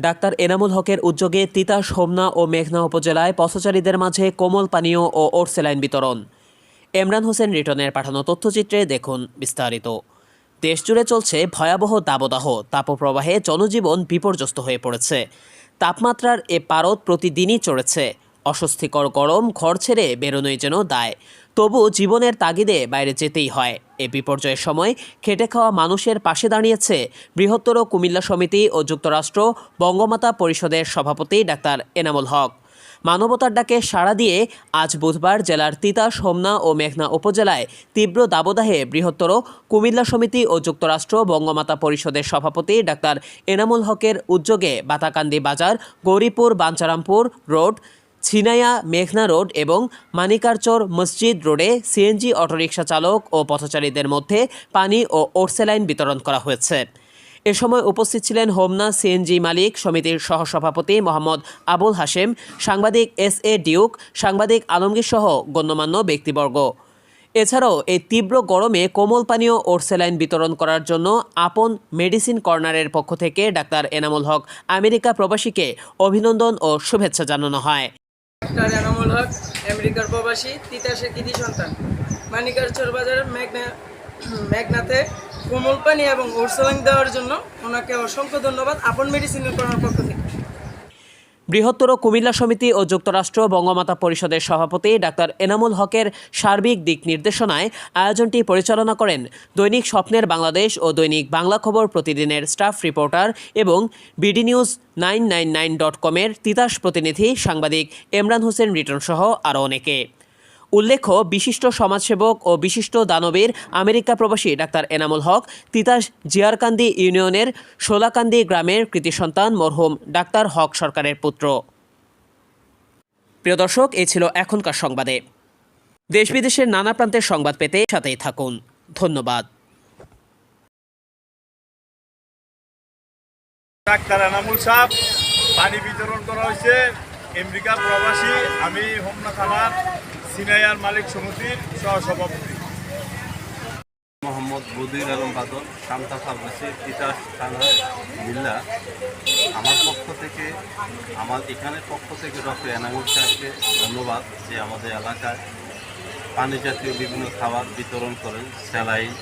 Doctor Enamul হকের উদ্যোগে তিতাস, হোমনা ও মেঘনা উপজেলায় পথচারীদের মাঝে কোমল পানীয় ও ওরসেলাইন বিতরণ। এমরান হোসেন রিটনের পাঠানো তথ্যচিত্রে দেখুন বিস্তারিত। দেশজুড়ে চলছে ভয়াবহ দাবদাহ। তাপপ্রবাহে জনজীবন বিপর্যস্ত হয়ে পড়েছে। তাপমাত্রার এ পারদ প্রতিদিনই চড়েছে। অস্বস্তিকর গরম ঘর ছেড়ে বেরোনোই যেন দায়। তবু জীবনের তাগিদে বাইরে যেতেই হয়। এ বিপর্যয়ের সময় খেটে খাওয়া মানুষের পাশে দাঁড়িয়েছে বৃহত্তর কুমিল্লা সমিতি ও যুক্তরাষ্ট্র বঙ্গমাতা পরিষদের সভাপতি ডাক্তার এনামুল হক। মানবতার ডাকে সাড়া দিয়ে আজ বুধবার জেলার তিতা সোমনা ও মেঘনা উপজেলায় তীব্র দাবদাহে বৃহত্তর কুমিল্লা সমিতি ও যুক্তরাষ্ট্র বঙ্গমাতা পরিষদের সভাপতি ডাক্তার এনামুল হকের উদ্যোগে বাতাকান্দি বাজার, গৌরীপুর, বাঞ্চারামপুর রোড ছিনাইয়া মেঘনা রোড এবং মানিকারচর মসজিদ রোডে সিএনজি অটোরিকশা চালক ও পথচারীদের মধ্যে পানি ও ওরসেলাইন বিতরণ করা হয়েছে। এ সময় উপস্থিত ছিলেন হোমনা সিএনজি মালিক সমিতির সহসভাপতি মোহাম্মদ আবুল হাশেম, সাংবাদিক এস এ ডিউক, সাংবাদিক আলমগীর সহ গণ্যমান্য ব্যক্তিবর্গ। এছাড়াও এই তীব্র গরমে কোমল পানীয় ওরসেলাইন বিতরণ করার জন্য আপন মেডিসিন কর্নারের পক্ষ থেকে ডাক্তার এনামুল হক আমেরিকা প্রবাসীকে অভিনন্দন ও শুভেচ্ছা জানানো হয়। ডাক্তার এনামুল হক, আমেরিকার প্রবাসী, তিতাসের কৃতি সন্তান। মানিকার চোরবাজার মেঘনা, মেঘনাতে কোমল পানি এবং ওরসলাং দেওয়ার জন্য ওনাকে অসংখ্য ধন্যবাদ। আপন মেডিসিনের করার পক্ষ বৃহত্তর কুমিল্লা সমিতি ও যুক্তরাষ্ট্র বঙ্গমাতা পরিষদের সভাপতি ডাক্তার এনামুল হকের সার্বিক দিক নির্দেশনায় আয়োজনটি পরিচালনা করেন দৈনিক স্বপ্নের বাংলাদেশ ও দৈনিক বাংলা খবর প্রতিদিনের স্টাফ রিপোর্টার এবং BD news nine nine nine dot কমের তিতাস প্রতিনিধি সাংবাদিক এমরান হোসেন রিটন সহ আরও অনেকে। উল্লেখ্য, বিশিষ্ট সমাজসেবক ও বিশিষ্ট দানবীর আমেরিকা প্রবাসী ডাক্তার এনামুল হক, তিতাস জিয়ারকান্দি ইউনিয়নের শোলাকান্দি গ্রামের কৃতি সন্তান মরহুম ডাক্তার হক সরকারের পুত্র। প্রিয় দর্শক এই ছিল এখনকার সংবাদে। দেশ বিদেশের নানা প্রান্তের সংবাদ পেতে সাথেই থাকুন। ধন্যবাদ। ডাক্তার এনামুল সাহেব, পানি বিতরণ করা হয়েছে। আমেরিকা প্রবাসী, আমি হোমনা থানার সিনাইয়ার মালিক সমিতির সহসভাপতি। মোহাম্মদ বদির আলম বাদল শান্তা ফার্মেসি তিতাস থানা, মিল্লা। আমার পক্ষ থেকে, আমার এখানের পক্ষ থেকে ডক্টর এনামুল সাহেবকে ধন্যবাদ যে আমাদের এলাকায় পানি জাতীয় বিভিন্ন খাবার বিতরণ করেন, স্যালাইন,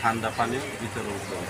ঠান্ডা পানি বিতরণ করেন।